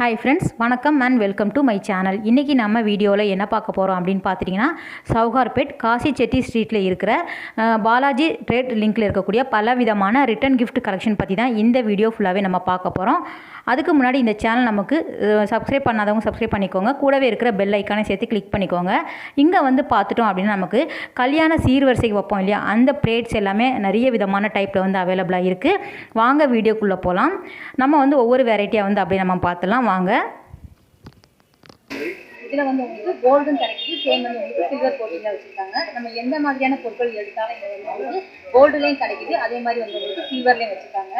Hi friends வணக்கம் and welcome to my channel இன்றைக்கி நம்ம வீடியோவில் என்ன பார்க்க போகிறோம் அப்படின்னு பார்த்துட்டிங்கன்னா சவுகார்பேட் காசி செட்டி ஸ்ட்ரீட்டில் இருக்கிற பாலாஜி ட்ரேட் லிங்க்கில் இருக்கக்கூடிய பல விதமான ரிட்டன் கிஃப்ட் கலெக்ஷன் பற்றி தான் இந்த வீடியோ ஃபுல்லாகவே நம்ம பார்க்க போகிறோம் அதுக்கு முன்னாடி இந்த சேனல் நமக்கு சப்ஸ்கிரைப் பண்ணாதவங்க சப்ஸ்கிரைப் பண்ணிக்கோங்க. கூடவே இருக்கிற பெல் ஐக்கானை சேர்த்து கிளிக் பண்ணிக்கோங்க. இங்கே வந்து பார்த்துட்டோம் அப்படின்னா நமக்கு கல்யாண சீர்வரிசைக்கு வைப்போம் இல்லையா? அந்த பிளேட்ஸ் எல்லாமே நிறைய விதமான டைப்பில் வந்து அவைலபிளாக இருக்குது வாங்க வீடியோக்குள்ளே போகலாம் நம்ம வந்து ஒவ்வொரு வெரைட்டியாக வந்து அப்படியே நம்ம பார்த்துலாம் வாங்க. இதில் வந்து உங்களுக்கு கோல்டும் கிடைக்குது. சேம் வந்து உங்களுக்கு சில்வர் கோட்டிங்கில் வச்சுருக்காங்க. நம்ம எந்த மாதிரியான பொருட்கள் எடுத்தாலும் இங்கே வந்து உங்களுக்கு கோல்டுலேயும் கிடைக்குது. அதே மாதிரி வந்து உங்களுக்கு சில்வர்லேயும் வச்சுருக்காங்க.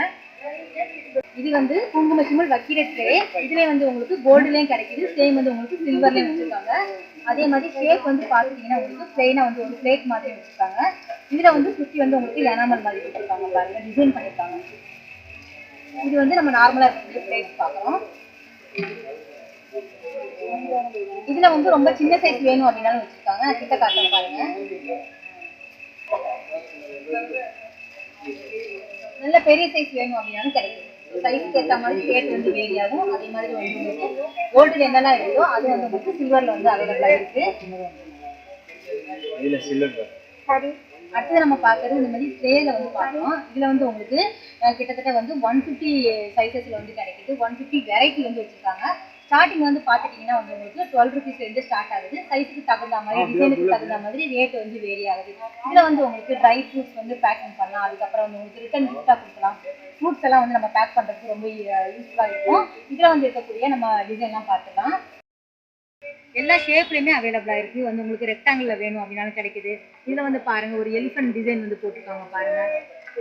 இது வந்து குங்கும சிமல் வக்கீர ட்ரே. இதுலேயே வந்து உங்களுக்கு கோல்டுலேயும் கிடைக்குது சேம் வந்து உங்களுக்கு சில்வர்லேயும் வச்சுருக்காங்க. அதே மாதிரி ஷேப் வந்து பார்த்துட்டிங்கன்னா உங்களுக்கு பிளெயினா வந்து ஒரு பிளேட் மாதிரி வச்சிருக்காங்க. இதில் வந்து சுற்றி வந்து உங்களுக்கு எனாமல் மாதிரி வச்சிருக்காங்க பாருங்க டிசைன் பண்ணியிருக்காங்க இது வந்து நம்ம நார்மலாக இருக்கக்கூடிய பிளேட் பார்க்குறோம். இதுல வந்து ரொம்ப சின்ன சைஸ் வேணும் அப்படின்னாலும் வச்சிருக்காங்க. கிட்ட காட்டுறேன் பாருங்க. நல்ல பெரிய சைஸ் வேணும் அப்படின்னாலும் கிடைக்கும். சைஸ்க்கு ஏற்ற மாதிரி ரேட் வந்து வேரி ஆகும். அதே மாதிரி வந்து உங்களுக்கு கோல்டுல என்னெல்லாம் இருக்குதோ அது வந்து உங்களுக்கு சில்வர்ல வந்து அவைலபிளா இருக்கு. இதுல சில்வர் அடுத்தது நம்ம பார்க்கறது இந்த மாதிரி ட்ரேல வந்து பார்க்கணும். இதுல வந்து உங்களுக்கு கிட்டத்தட்ட வந்து ஒன் ஃபிஃப்டி சைஸஸ்ல வந்து கிடைக்குது. ஒன் ஃபிஃப்டி வெரைட்டி வந்து வச்சிருக்காங்க. ஸ்டார்டிங் வந்து பார்த்துட்டிங்கன்னா வந்து உங்களுக்கு டுவெல் ருபீஸ்லேருந்து ஸ்டார்ட் ஆகுது. சைஸுக்கு தகுந்த மாதிரி டிசைனுக்கு தகுந்த மாதிரி ரேட் வந்து வேரி ஆகுது. இதில் வந்து உங்களுக்கு ட்ரை ஃப்ரூட்ஸ் வந்து பேக்கிங் பண்ணலாம். அதுக்கப்புறம் வந்து உங்களுக்கு ரிட்டன் கிஃப்டாக கொடுக்கலாம். ஃப்ரூட்ஸ் எல்லாம் வந்து நம்ம பேக் பண்ணுறதுக்கு ரொம்ப யூஸ்ஃபுல்லாக இருக்கும். இதில் வந்து இருக்கக்கூடிய நம்ம டிசைன்லாம் பார்த்துக்கலாம். எல்லா ஷேப்லையுமே அவைலபிளாக இருக்குது வந்து உங்களுக்கு ரெக்டாங்கிளில் வேணும் அப்படின்னாலும் கிடைக்குது. இதில் வந்து பாருங்க ஒரு எலிஃபென்ட் டிசைன் வந்து போட்டிருக்காங்க பாருங்க.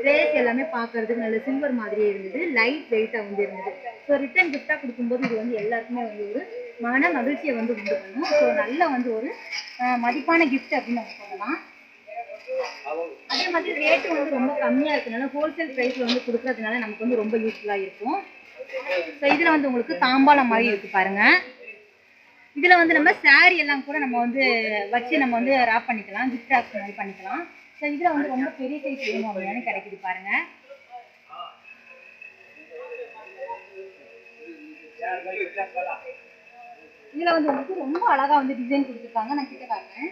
ரேஸ் எல்லாமே பார்க்கறதுக்கு நல்ல சில்வர் மாதிரியே இருந்தது. லைட் வெயிட்டாக வந்து இருந்தது. ஸோ ரிட்டர்ன் கிஃப்டாக கொடுக்கும்போது இது வந்து எல்லாருக்குமே வந்து ஒரு மன மகிழ்ச்சியை வந்து உண்டு பண்ணும். ஸோ நல்ல வந்து ஒரு மதிப்பான கிஃப்ட் அப்படின்னு நம்ம சொல்லலாம். அதே மாதிரி ரேட்டு வந்து ரொம்ப கம்மியாக இருக்கனால ஹோல்சேல் ப்ரைஸில் வந்து கொடுக்கறதுனால நமக்கு வந்து ரொம்ப யூஸ்ஃபுல்லாக இருக்கும். ஸோ இதில் வந்து உங்களுக்கு தாம்பாளம் மாதிரி இருக்குது பாருங்க. இதில் வந்து நம்ம சாரி எல்லாம் கூட நம்ம வந்து வச்சு நம்ம வந்து ராப் பண்ணிக்கலாம் கிஃப்ட் ராப் மாதிரி பண்ணிக்கலாம். ஸோ இதில் வந்து ரொம்ப பெரிய சைஸ் வேணும் அப்படின்னு கிடைக்குது பாருங்க. இதில் வந்து உங்களுக்கு ரொம்ப அழகா வந்து டிசைன் கொடுத்துருக்காங்க. நான் கிட்ட காட்டுறேன்.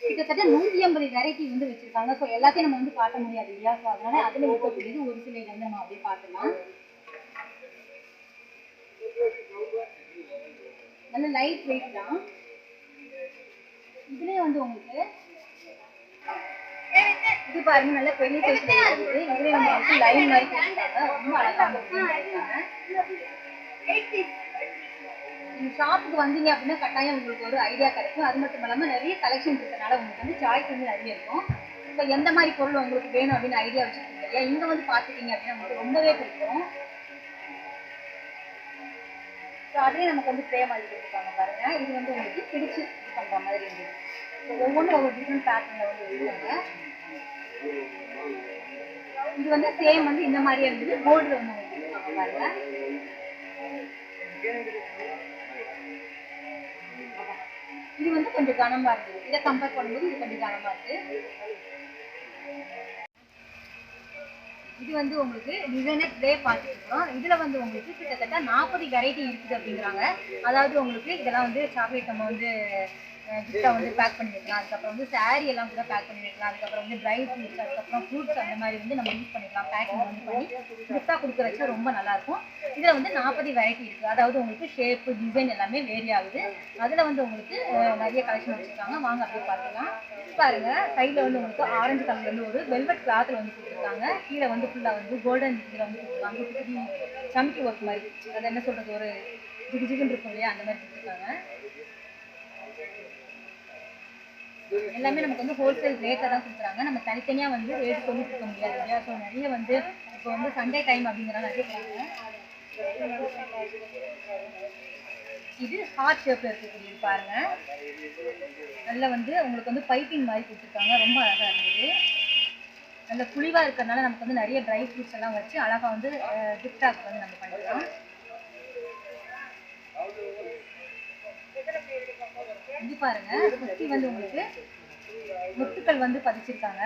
கிட்டத்தட்ட நூற்றி ஐம்பது வெரைட்டி வந்து வச்சிருக்காங்க. ஸோ எல்லாத்தையும் நம்ம வந்து காட்ட முடியாது இல்லையா? ஸோ அதனால அதில் இருக்கக்கூடியது ஒரு சில இதை வந்து நம்ம அப்படியே பார்த்துக்கலாம் நல்ல லைட் வெயிட் தான். இதுலயே வந்து உங்களுக்கு இது பாருங்க நல்ல பெரிய சைஸ் இருக்குது. இதுலயே வந்து உங்களுக்கு லைன் மாதிரி கொடுத்துருக்காங்க. ரொம்ப அழகா வந்து நீங்க ஷாப்புக்கு வந்தீங்க அப்படின்னா கட்டாயம் உங்களுக்கு ஒரு ஐடியா கிடைக்கும். அது மட்டும் இல்லாம நிறைய கலெக்ஷன் இருக்கனால உங்களுக்கு வந்து சாய்ஸ் வந்து நிறைய இருக்கும். இப்போ எந்த மாதிரி பொருள் உங்களுக்கு வேணும் அப்படின்னு ஐடியா வச்சிருக்கீங்க இல்லையா? இங்க வந்து பார்த்துட்டீங்க அப்படின்னா உங்களுக்கு ரொம்பவே பிடிக்கும். ஸோ அதே நமக்கு வந்து ட்ரே மாதிரி கொடுத்துருக்காங்க பாருங்க. இது வந்து உங்களுக்கு பிடிச்சு பண்ணுற மாதிரி இருந்தது. ஸோ ஒவ்வொன்றும் ஒவ்வொரு டிஃப்ரெண்ட் பேட்டர்னில் வந்து இருக்காங்க இது வந்து சேம் வந்து இந்த மாதிரியே இருந்தது. போர்டில் வந்து உங்களுக்கு பாருங்க. இது வந்து கொஞ்சம் கனமாக இருக்குது இதை கம்பேர் பண்ணும்போது இது கொஞ்சம் கனமாக இருக்குது இது வந்து உங்களுக்கு டிசைனர் ட்ரே பார்த்துருக்கோம் இதில் வந்து உங்களுக்கு கிட்டத்தட்ட நாற்பது வெரைட்டி இருக்குது அப்படிங்கிறாங்க. அதாவது உங்களுக்கு இதெல்லாம் வந்து சாக்லேட் நம்ம வந்து கிஃப்டாக வந்து பேக் பண்ணி வைக்கலாம் அதுக்கப்புறம் வந்து சாரீ எல்லாம் கூட பேக் பண்ணி வைக்கலாம் அதுக்கப்புறம் வந்து ட்ரை ஃப்ரூட்ஸ் அதுக்கப்புறம் ஃப்ரூட்ஸ் அந்த மாதிரி வந்து நம்ம யூஸ் பண்ணிக்கலாம். பேக்கிங் வந்து பண்ணி கிஃப்டாக கொடுக்குற வச்சா ரொம்ப நல்லாயிருக்கும் இதில் வந்து நாற்பது வெரைட்டி இருக்குது அதாவது உங்களுக்கு ஷேப்பு டிசைன் எல்லாமே வேரி ஆகுது. அதில் வந்து உங்களுக்கு நிறைய கலெக்ஷன் வச்சுருக்காங்க. வாங்க அப்படியே பார்த்துக்கலாம். பாருங்க. சைடில் வந்து உங்களுக்கு ஆரஞ்சு கலர்ல வந்து ஒரு வெல்வெட் கிளாத்தில் வந்து கொடுத்துருக்காங்க. கீழே வந்து ஃபுல்லாக வந்து கோல்டன் இதில் வந்து கொடுத்துருக்காங்க. குட்டி குட்டி ஒர்க் மாதிரி. அது என்ன சொல்கிறது ஒரு ஜிகு ஜிகுன்னு இருக்கும் இல்லையா? அந்த மாதிரி கொடுத்துருக்காங்க. எல்லாமே நமக்கு வந்து ஹோல்சேல் ரேட்டில் தான் கொடுக்குறாங்க. நம்ம தனித்தனியாக வந்து ரேட் சொல்லி கொடுக்க முடியாது இல்லையா? ஸோ நிறைய வந்து இப்போ வந்து சண்டே டைம் அப்படிங்கிறனால நிறைய இது ஹார்ட் ஷேப்பில் இருக்கக்கூடிய பாருங்க. நல்ல வந்து உங்களுக்கு வந்து பைப்பிங் மாதிரி கொடுத்துருக்காங்க. ரொம்ப அழகாக இருந்தது. நல்ல புளிவாக இருக்கிறதுனால நமக்கு வந்து நிறைய ட்ரை ஃப்ரூட்ஸ் எல்லாம் வச்சு அழகாக வந்து டிக்டாக் வந்து நம்ம பண்ணிக்கலாம். இது பாருங்க சுத்தி வந்து உங்களுக்கு முத்துக்கள் வந்து பதிச்சிருக்காங்க.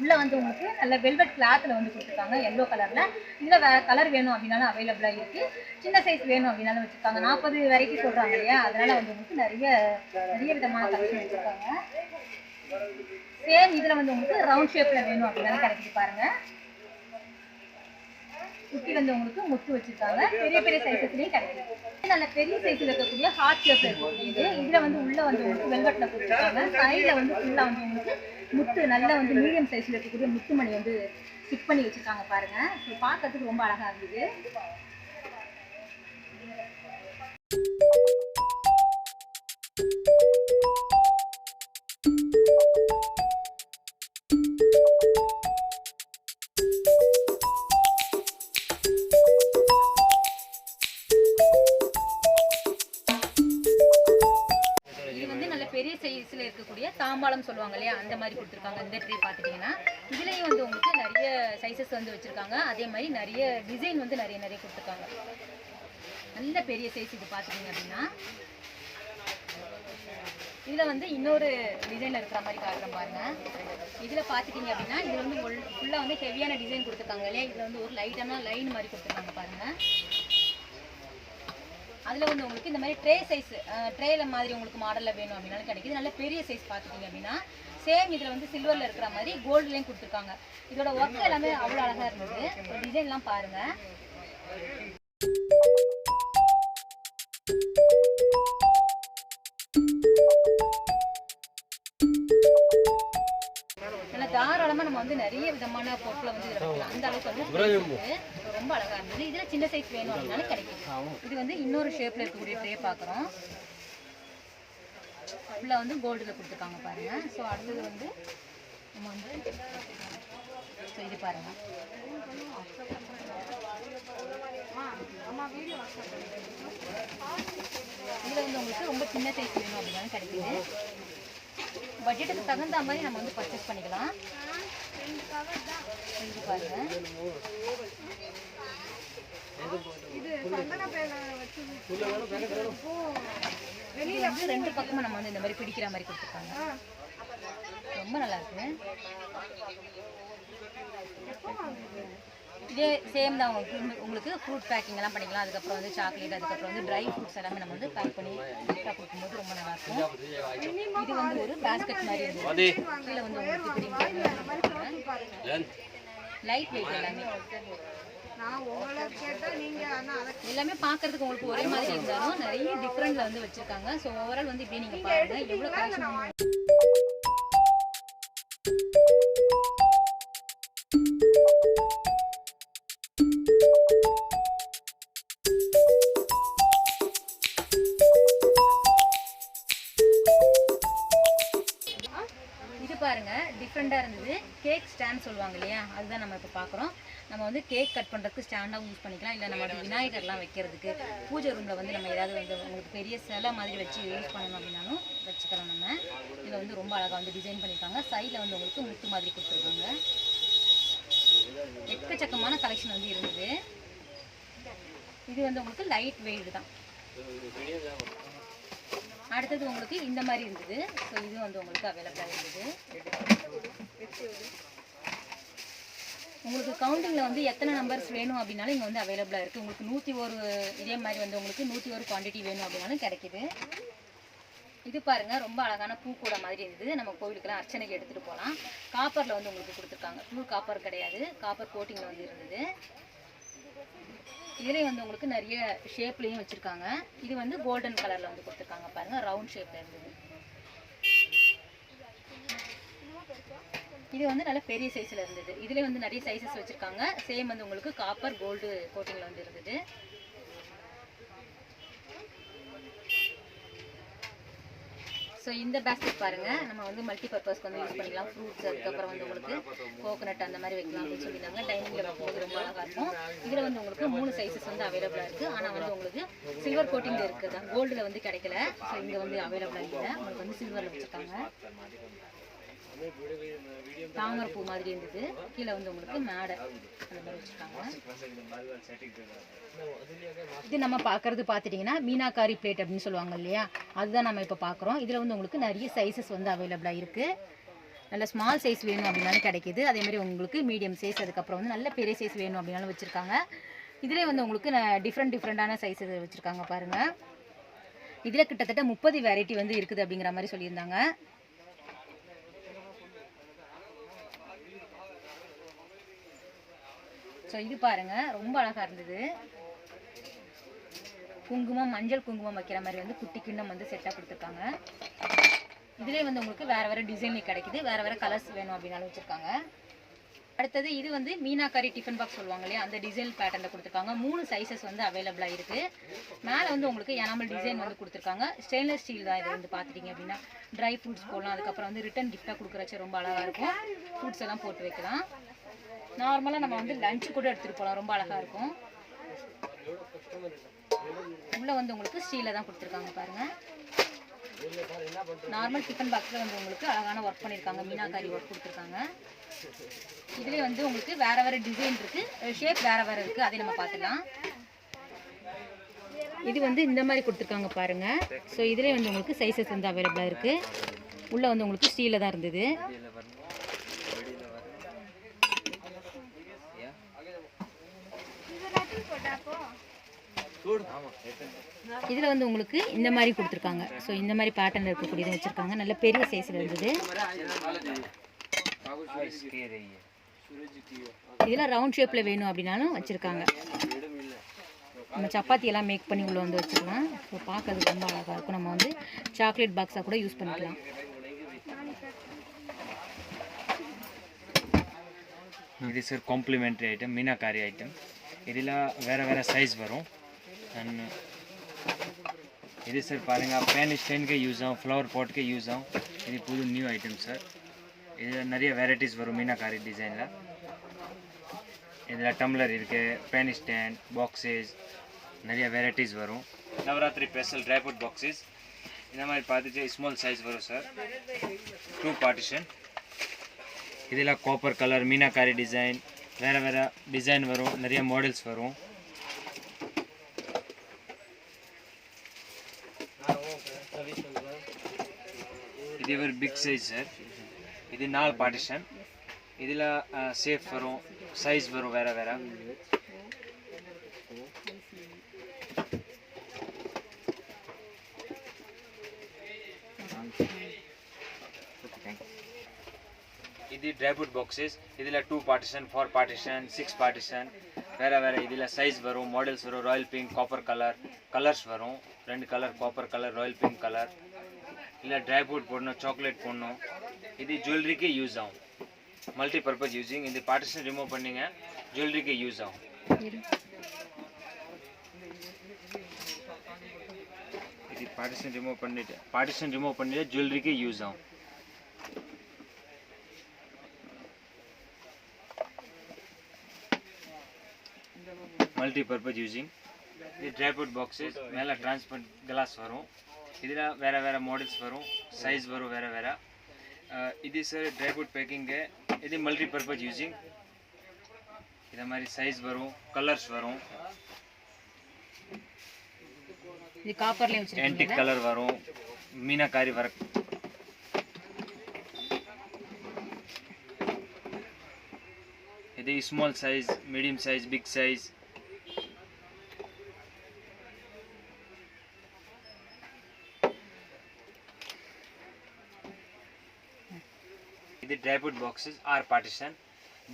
உள்ள வந்து உங்களுக்கு நல்ல வெல்வெட் கிளாத்தில் வந்து கொடுத்துருக்காங்க எல்லோ கலரில் இதில் வேறு கலர் வேணும் அப்படின்னாலும் அவைலபிளாக இருக்குது சின்ன சைஸ் வேணும் அப்படின்னாலும் வச்சுருக்காங்க. நாற்பது வெரைட்டி சொல்கிறாங்க இல்லையா? அதனால் வந்து உங்களுக்கு நிறைய நிறைய விதமான கலெக்ஷன் வச்சுருக்காங்க. சேம் இதில் வந்து உங்களுக்கு ரவுண்ட் ஷேப்பில் வேணும் அப்படின்னாலும் கிடைக்குது பாருங்கள் குட்டி வந்தவங்களுக்கு முத்து வச்சிருக்காங்க. பெரிய பெரிய சைஸஸ்லயும் கிடைக்கும் நல்ல பெரிய சைஸ்ல இருக்கக்கூடிய ஹார்ட் ஷேப்ல இது. இதுல வந்து உள்ள வந்து உங்களுக்கு கொடுத்துருக்காங்க சைடுல வந்து ஃபுல்லா வந்து உங்களுக்கு முத்து நல்ல வந்து மீடியம் சைஸ்ல இருக்கக்கூடிய முத்துமணி வந்து ஸ்டிக் பண்ணி வச்சிருக்காங்க பாருங்க. ஸோ பார்க்கறதுக்கு ரொம்ப அழகா இருந்தது தாம்பாளம் சொல்லுவாங்க இல்லையா? அந்த மாதிரி கொடுத்துருக்காங்க. இந்த ட்ரே பார்த்துட்டிங்கன்னா. இதுலேயும் வந்து உங்களுக்கு நிறைய சைஸஸ் வந்து வச்சுருக்காங்க. அதே மாதிரி நிறைய டிசைன் வந்து நிறைய நிறைய கொடுத்துருக்காங்க. நல்ல பெரிய சைஸ் இது பார்த்துட்டிங்க அப்படின்னா. இதில் வந்து இன்னொரு டிசைனில் இருக்கிற மாதிரி காட்டுறேன் பாருங்க. இதில் பார்த்துட்டிங்க அப்படின்னா இது வந்து ஃபுல்லாக வந்து ஹெவியான டிசைன் கொடுத்துருக்காங்க இல்லையா? இதில் வந்து ஒரு லைட்டான லைன் மாதிரி கொடுத்துருக்காங்க பாருங்கள் அதில் வந்து உங்களுக்கு இந்த மாதிரி ட்ரே சைஸ் ட்ரேல மாதிரி உங்களுக்கு மாடலில் வேணும் அப்படின்னாலும் கிடைக்குது நல்ல பெரிய சைஸ் பார்த்துட்டீங்க அப்படின்னா சேம் இதில் வந்து சில்வரில் இருக்கிற மாதிரி கோல்டுலேயும் கொடுத்துருக்காங்க. இதோட ஒர்க் எல்லாமே அவ்வளோ அழகாக இருந்தது. டிசைன்லாம் பாருங்கள் நம்ம வந்து நிறைய விதமான பொருட்களை வந்து இதில் அந்த அளவுக்கு வந்து. ரொம்ப அழகா இருந்தது. இதில் சின்ன சைஸ் வேணும் அப்படின்னாலும் கிடைக்கும். இது வந்து இன்னொரு ஷேப்பில் இருக்கக்கூடிய ட்ரே பார்க்குறோம். ஃபுல்லாக வந்து கோல்டில் கொடுத்துருக்காங்க பாருங்க. ஸோ அடுத்தது வந்து நம்ம வந்து ஸோ இது பாருங்க. இதில் வந்து உங்களுக்கு ரொம்ப சின்ன சைஸ் வேணும் அப்படின்னாலும் கிடைக்குது. பட்ஜெட்டுக்கு தகுந்த மாதிரி நம்ம வந்து பர்ச்சேஸ் பண்ணிக்கலாம். இது பாருங்க இது வந்து ரெண்டு பக்கமும் நம்ம வந்து இந்த மாதிரி பிடிக்கிற மாதிரி கொடுத்துருக்காங்க. ரொம்ப நல்லா இருக்கு. இதே சேம் தான். உங்களுக்கு உங்களுக்கு ஃப்ரூட் பேக்கிங் எல்லாம் பண்ணிக்கலாம். அதுக்கப்புறம் வந்து சாக்லேட் அதுக்கப்புறம் வந்து ட்ரை ஃப்ரூட்ஸ் எல்லாமே நம்ம வந்து பேக் பண்ணி கிஃப்டாக கொடுக்கும்போது ரொம்ப நல்லா இருக்கும். இது வந்து ஒரு பேஸ்கெட் மாதிரி இருந்தது. கீழே வந்து உங்களுக்கு இப்படி லைட் வெயிட் எல்லாமே. எல்லாமே பார்க்கறதுக்கு உங்களுக்கு ஒரே மாதிரி இருந்தாலும் நிறைய டிஃப்ரெண்ட்ல வந்து வச்சிருக்காங்க. ஸோ ஓவரால் வந்து இப்படியே நீங்க பாருங்க. எவ்வளவு கலெக்ஷன் கேக் ஸ்டாண்ட் சொல்லுவாங்க இல்லையா அதுதான் நம்ம இப்போ பார்க்குறோம் நம்ம வந்து கேக் கட் பண்ணுறதுக்கு ஸ்டாண்டாகவும் யூஸ் பண்ணிக்கலாம். இல்லை நம்ம விநாயகர்லாம் வைக்கிறதுக்கு பூஜை ரூமில் வந்து நம்ம ஏதாவது வந்து உங்களுக்கு பெரிய சிலை மாதிரி வச்சு யூஸ் பண்ணணும் அப்படின்னாலும் வச்சுக்கலாம் நம்ம. இதில் வந்து ரொம்ப அழகாக வந்து டிசைன் பண்ணியிருக்காங்க. சைடில் வந்து உங்களுக்கு முத்து மாதிரி கொடுத்துருக்காங்க. எக்கச்சக்கமான கலெக்ஷன் வந்து இருந்தது. இது வந்து உங்களுக்கு லைட் வெயிட் தான். அடுத்தது உங்களுக்கு இந்த மாதிரி இருந்தது. ஸோ இது வந்து உங்களுக்கு அவைலபிளாக இருந்தது. உங்களுக்கு கவுண்டிங்கில் வந்து எத்தனை நம்பர்ஸ் வேணும் அப்படின்னாலும் இங்கே வந்து அவைலபிளாக இருக்குது உங்களுக்கு நூற்றி ஒரு இதே மாதிரி வந்து உங்களுக்கு நூற்றி ஒரு குவான்டிட்டி வேணும் அப்படின்னாலும் கிடைக்குது. இது பாருங்கள் ரொம்ப அழகான பூக்கூட மாதிரி இருந்தது. நம்ம கோவிலுக்கெல்லாம் அர்ச்சனைக்கு எடுத்துகிட்டு போகலாம். காப்பரில் வந்து உங்களுக்கு கொடுத்துருக்காங்க. ப்ளூர் காப்பர் கிடையாது. காப்பர் கோட்டிங்கில் வந்து இருந்தது. இதுலேயும் வந்து உங்களுக்கு நிறைய ஷேப்லேயும் வச்சுருக்காங்க. இது வந்து கோல்டன் கலரில் வந்து கொடுத்துருக்காங்க பாருங்க. ரவுண்ட் ஷேப்பில் இருந்தது இது வந்து நல்ல பெரிய சைஸில் இருந்தது. இதுலேயே வந்து நிறைய சைஸஸ் வச்சுருக்காங்க. சேம் வந்து உங்களுக்கு காப்பர் கோல்டு கோட்டிங்கில் வந்து இருந்தது. ஸோ இந்த பேஸ்கெட் பாருங்கள் நம்ம வந்து மல்டி பர்பஸ்க்கு வந்து யூஸ் பண்ணிக்கலாம். ஃப்ரூட்ஸ் அதுக்கப்புறம் வந்து உங்களுக்கு கோகனட் அந்த மாதிரி வைக்கலாம் அப்படின்னு சொல்லியிருந்தாங்க. டைனிங்கில் வைக்கும்போது ரொம்ப அழகாக இருக்கும். இதில் வந்து உங்களுக்கு மூணு சைஸஸ் வந்து அவைலபிளாக இருக்குது ஆனால் வந்து உங்களுக்கு சில்வர் கோட்டிங் இருக்குது தான். கோல்டில் வந்து கிடைக்கல. ஸோ இங்கே வந்து அவைலபிளாக இல்லை. உங்களுக்கு வந்து சில்வரில் வச்சுருக்காங்க. தாமரை பூ மாதிரி இருந்தது. கீழே வந்து உங்களுக்கு மேடை அந்த மாதிரி வச்சுருக்காங்க. இது நம்ம பார்க்கறது பார்த்துட்டிங்கன்னா மீனாக்காரி பிளேட் அப்படின்னு சொல்லுவாங்க இல்லையா? அதுதான் நம்ம இப்போ பார்க்குறோம் இதில் வந்து உங்களுக்கு நிறைய சைஸஸ் வந்து அவைலபிளாக இருக்குது நல்ல ஸ்மால் சைஸ் வேணும் அப்படின்னாலும் கிடைக்கிது. அதே மாதிரி உங்களுக்கு மீடியம் சைஸ் அதுக்கப்புறம் வந்து நல்ல பெரிய சைஸ் வேணும் அப்படின்னாலும் வச்சுருக்காங்க. இதிலே வந்து உங்களுக்கு டிஃப்ரெண்ட் டிஃப்ரெண்ட்டான சைஸ் வச்சுருக்காங்க பாருங்கள் இதில் கிட்டத்தட்ட முப்பது வெரைட்டி வந்து இருக்குது அப்படிங்கிற மாதிரி சொல்லியிருந்தாங்க. ஸோ இது பாருங்கள் ரொம்ப அழகாக இருந்தது. குங்குமம் மஞ்சள் குங்குமம் வைக்கிற மாதிரி வந்து குட்டி கிண்ணம் வந்து செட்டாக கொடுத்துருக்காங்க. இதுலேயே வந்து உங்களுக்கு வேறு வேறு டிசைன்லேயே கிடைக்குது. வேறு வேறு கலர்ஸ் வேணும் அப்படின்னாலும் வச்சுருக்காங்க. அடுத்தது இது வந்து மீனாக்காரி டிஃபன் பாக்ஸ் சொல்லுவாங்க இல்லையா? அந்த டிசைன் பேட்டர்னில் கொடுத்துருக்காங்க. மூணு சைஸஸ் வந்து அவைலபிளாக இருக்குது மேலே வந்து உங்களுக்கு எனாமல் டிசைன் வந்து கொடுத்துருக்காங்க. ஸ்டெயின்லெஸ் ஸ்டீல் தான் இது வந்து பார்த்துட்டிங்க அப்படின்னா ட்ரை ஃப்ரூட்ஸ் போடலாம். அதுக்கப்புறம் வந்து ரிட்டன் கிஃப்டாக கொடுக்குறச்சு ரொம்ப அழகாக இருக்கும். ஃப்ரூட்ஸ் எல்லாம் போட்டு வைக்கலாம். நார்மலாக நம்ம வந்து லஞ்ச் கூட எடுத்துகிட்டு போகலாம் ரொம்ப அழகாக இருக்கும். உள்ளே வந்து உங்களுக்கு ஸ்டீலில் தான் கொடுத்துருக்காங்க பாருங்கள் நார்மல் டிஃபன் பாக்ஸில் வந்து உங்களுக்கு அழகான ஒர்க் பண்ணியிருக்காங்க மீனாக்காரி ஒர்க் கொடுத்துருக்காங்க. இதுலேயே வந்து உங்களுக்கு வேறு வேறு டிசைன் இருக்குது ஷேப் வேறு வேறு இருக்குது அதை நம்ம பார்த்துக்கலாம். இது வந்து இந்த மாதிரி கொடுத்துருக்காங்க பாருங்கள் ஸோ இதுலேயே வந்து உங்களுக்கு சைஸஸ் வந்து அவைலபிளாக இருக்குது உள்ளே வந்து உங்களுக்கு ஸ்டீலில் தான் இருந்தது. இதில் வந்து உங்களுக்கு இந்த மாதிரி கொடுத்துருக்காங்க. ஸோ இந்த மாதிரி பேட்டர்ன் இருக்கக்கூடியது வச்சுருக்காங்க. நல்ல பெரிய சைஸில் இருந்தது. இதெல்லாம் ரவுண்ட் ஷேப்பில் வேணும் அப்படின்னாலும் வச்சுருக்காங்க. நம்ம சப்பாத்தி எல்லாம் மேக் பண்ணி உள்ளே வந்து வச்சுக்கலாம் ஸோ பார்க்கறதுக்கு ரொம்ப அழகாக இருக்கும். நம்ம வந்து சாக்லேட் பாக்ஸாக கூட யூஸ் பண்ணிக்கலாம். இது sir complimentary item meenakari item இதெல்லாம் வேறு வேறு சைஸ் வரும். அண்ட் uh, இது சார் பாருங்கள் பேன் ஸ்டேனுக்கு யூஸ் ஆகும் ஃப்ளவர் பாட்டுக்கு யூஸ் ஆகும். இது புது நியூ ஐட்டம் சார் இதில் நிறைய வெரைட்டிஸ் வரும் மீனாக்காரி டிசைனில் இதில் டம்ளர் இருக்குது பேன் ஸ்டாண்ட் பாக்ஸஸ் நிறைய வெரைட்டிஸ் வரும். Navaratri special dry fruit boxes இந்த மாதிரி பார்த்துட்டு ஸ்மால் சைஸ் வரும் சார் டூ பார்ட்டிஷன் இதில் காப்பர் கலர் மீனாக்காரி டிசைன் வேறு வேறு டிசைன் வரும் நிறைய மாடல்ஸ் வரும். இது ஒரு பிக் சைஸ் சார் இது நாலு பார்ட்டிஷன் இதில் சேஃப் வரும் சைஸ் வரும் வேறு வேறு. இது ட்ரைபுட் பாக்ஸஸ் இதில் two partition four partition six partition வேறு வேறு. இதில் சைஸ் வரும் மாடல்ஸ் வரும் royal pink copper colour colours வரும். ரெண்டு colour copper colour royal pink colour இல்லை ட்ரை ஃப்ரூட் போடணும் சாக்லேட் போடணும் இது ஜுவல்லரிக்கு யூஸ் ஆகும் மல்டி பர்பஸ் யூஸிங் இந்த பார்ட்டிஷன் ரிமூவ் பண்ணிங்க ஜுவல்லரிக்கு யூஸ் ஆகும் இது பார்ட்டிஷன் ரிமூவ் பண்ணிட்டு பார்ட்டிஷன் ரிமூவ் பண்ணிட்டு ஜுவல்லரிக்கு யூஸ் ஆகும் மல்டி பர்பஸ் யூஸிங் இது ட்ரை ஃப்ரூட் பாக்ஸஸ் மேலே டிரான்ஸ்பரண்ட் கிளாஸ் வரும் இதில் வேறு வேறு மாடல்ஸ் வரும் சைஸ் வரும் வேறு வேறு இது சார் ட்ரை ஃப்ரூட் பேக்கிங்கு இது மல்டி பர்பஸ் யூஸிங் இதை மாதிரி சைஸ் வரும் கலர்ஸ் வரும் இது காப்பர்லேயும் வச்சுருக்கீங்க ஆன்டிக் கலர் வரும் மீனாக்காரி வர இது small size medium size plywood boxes or partition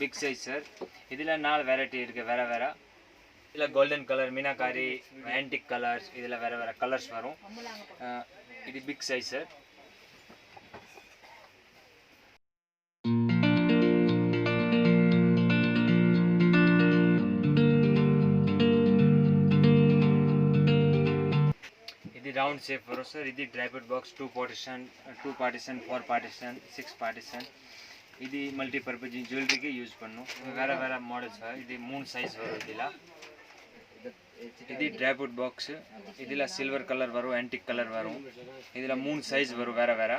big size sir இதில் நாலு வெரைட்டி இருக்குது வேறு வேறு இதில் golden colour meenakari antique colours இதில் வேறு வேறு கலர்ஸ் வரும் இது big size sir round shape for us, so, this tripod box, two partition, two partition, four partition, six partition, partition இது மல்டி பர்பஸ் ஜுவல்லரிக்கு யூஸ் பண்ணும் வேறு வேறு மாடல்ஸ் வரும் இது மூணு சைஸ் வரும் இதில் இது ட்ரை ஃப்ரூட் பாக்ஸ் இதில் சில்வர் கலர் வரும் ஆன்டிக் கலர் வரும் இதில் மூணு சைஸ் வரும் வேறு வேறு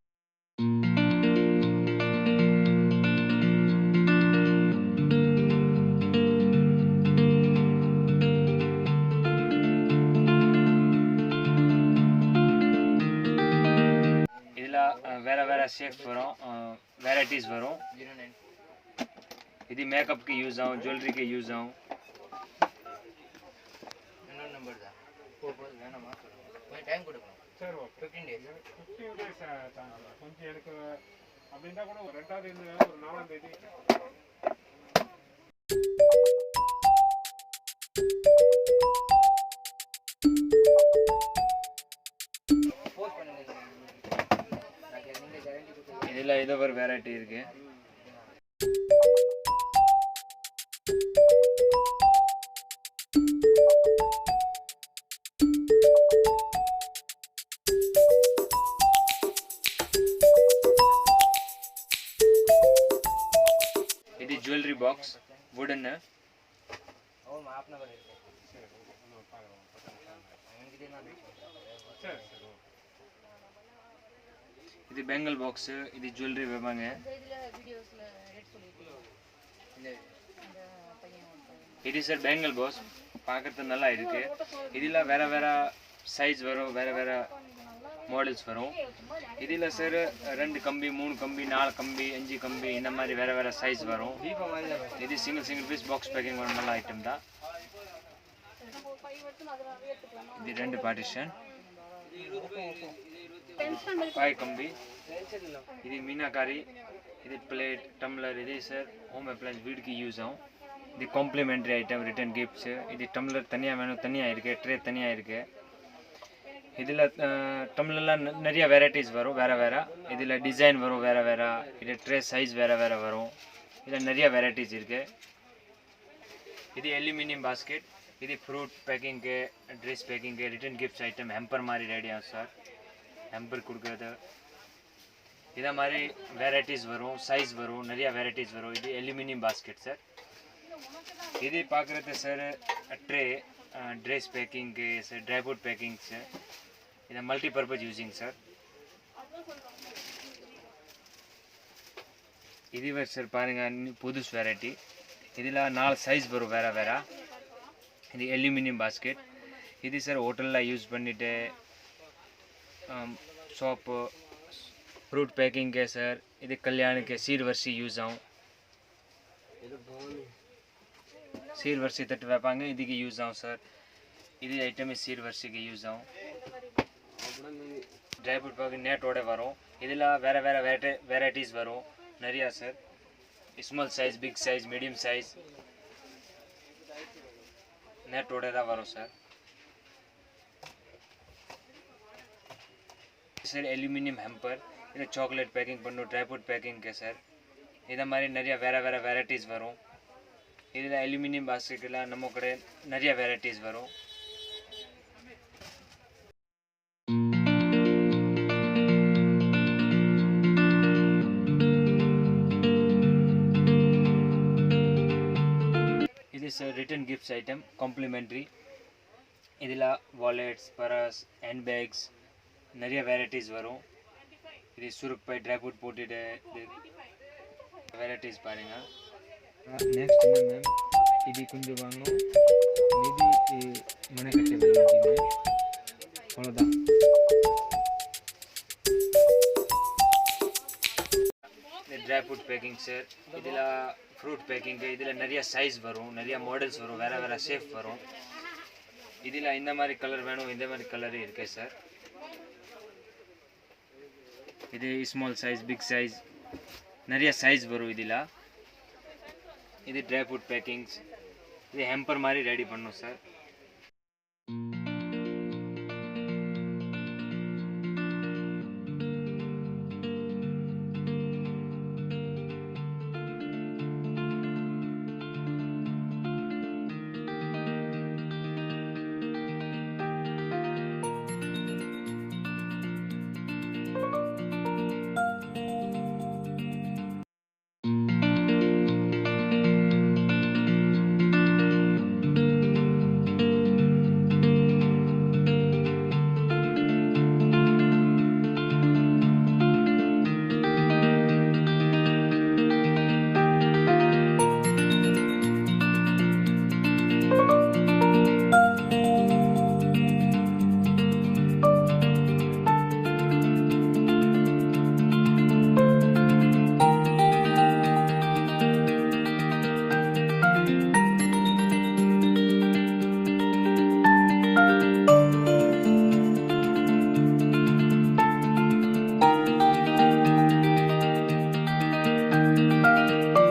போ போ வேணாமா கொஞ்சம் டைம் கொடுக்கணும் சரி ஃபிஃப்டீன் டேஸ் ஃபிஃப்டீன் டேஸ் கொஞ்சம் எனக்கு அப்படின்னா கூட ஒரு ரெண்டாவது இருந்து ஒரு நாலாம் தேதி இதில் இது ஒரு வெரைட்டி இருக்கு. இது ஜுவல்லரி பாக்ஸ் வுடன்னு ஓ இது இது பெங்கல் பாக்ஸு இது ஜுவல்லரி வைப்பாங்க இது சார் பெங்கல் பாக்ஸ் பார்க்கறது நல்லா இருக்கு. இதில் வேற வேற சைஸ் வரும் வேற வேற மாடல்ஸ் வரும். இதில் சார் ரெண்டு கம்பி மூணு கம்பி நாலு கம்பி அஞ்சு கம்பி இந்த மாதிரி வேற வேற சைஸ் வரும். இது single single piece box packing வரும் நல்ல ஐட்டம் தான். இது ரெண்டு பார்ட்டிஷன் ஃபைவ் கம்பி இது மீனாக்காரி இது பிளேட் டம்ளர் இது சார் ஹோம் அப்ளைன்ஸ் வீடுக்கு யூஸ் ஆகும். இது காம்ப்ளிமெண்ட்ரி ஐட்டம் ரிட்டன் கிஃப்ட்ஸு இது டம்ளர் தனியாக வேணும் தனியாக இருக்குது ட்ரே தனியாக இருக்குது இதில் டம்ளர்லாம் நிறைய வெரைட்டிஸ் வரும் வேறு வேறு. இதில் டிசைன் வரும் வேறு வேறு. இது ட்ரே சைஸ் வேறு வேறு வரும். இதில் நிறைய வெரைட்டிஸ் இருக்குது இது அலுமினியம் பாஸ்கெட் இது ஃப்ரூட் பேக்கிங்கு ட்ரெஸ் பேக்கிங்க்கு ரிட்டன் கிஃப்ட்ஸ் ஐட்டம் ஹெம்பர் மாதிரி ரெடி ஆகும் சார் ஹெம்பர் கொடுக்குறது. இதை மாதிரி வெரைட்டிஸ் வரும் சைஸ் வரும் நிறையா வெரைட்டிஸ் வரும். இது அலுமினியம் பாஸ்கெட் சார் இது பார்க்குறது சார் ட்ரே ட்ரெஸ் பேக்கிங்க்கு சார் ட்ரை ஃப்ரூட் பேக்கிங்ஸு இது மல்டிபர்பஸ் யூஸிங் சார் இது வேறு சார் பாருங்கள் புதுசு வெரைட்டி இதில் நாலு சைஸ் வரும் வேறு வேறு. இது அலுமினியம் பாஸ்கெட் இது சார் ஹோட்டலில் யூஸ் பண்ணிவிட்டு शॉप फ्रूट पैकिंग के सर, इधर कल्याण के सीरवर्षी यूज़ आऊँ। सीरवर्षी तट व्यापांगे इधर की यूज़ आऊँ, सर। इधर आइटम में सीरवर्षी के यूज़ आऊँ। ಡ್ರೈ ಫ್ರೂಟ್ ಬಗ್ಗೆ ನೆಟ್ ಓಡೆ ಬರೋಂ ಇದೆಲ್ಲ ಬೇರೆ ಬೇರೆ ವೆರೈಟಿ वरो नरिया, sir. Small size big size medium size net net ಓಡೆದ ಬರೋ சார் அலுமினியம் ஹெம்பர் இது சாக்லேட் பேக்கிங் பண்ணும் ட்ரை ஃப்ரூட் பேக்கிங்க்கு சார் இதை மாதிரி நிறைய வேறு வேறு வெரைட்டிஸ் வரும் இதில் அலுமினியம் பாஸ்கெட்டில் நம்ம கடை நிறைய வெரைட்டிஸ் வரும் இது sir return gifts item complimentary இதில் வாலெட்ஸ் பரஸ் ஹேண்ட் பேக்ஸ் நிறைய வெரைட்டிஸ் வரும். இது சுருக் பை ட்ரை ஃப்ரூட் போட்டுட்டு இது வெரைட்டிஸ் பாருங்க. நெக்ஸ்ட் என்ன மேம் இது கொஞ்சம் வாங்கணும். மீதி மனைக்கட்டை வாங்கிங்க அவ்வளோதான் இது ட்ரை ஃப்ரூட் பேக்கிங் சார் இதில் ஃப்ரூட் பேக்கிங்கு இதில் நிறைய சைஸ் வரும். நிறைய மாடல்ஸ் வரும். வேறு வேறு ஷேப் வரும். இதில் இந்த மாதிரி கலர் வேணும். இந்த மாதிரி கலர் இருக்கு சார் இது ஸ்மால் சைஸ் பிக் சைஸ் நிறைய சைஸ் வரும் இதில் இது ட்ரை ஃப்ரூட் பேக்கிங்ஸ் இது ஹெம்பர் மாதிரி ரெடி பண்ணும் சார்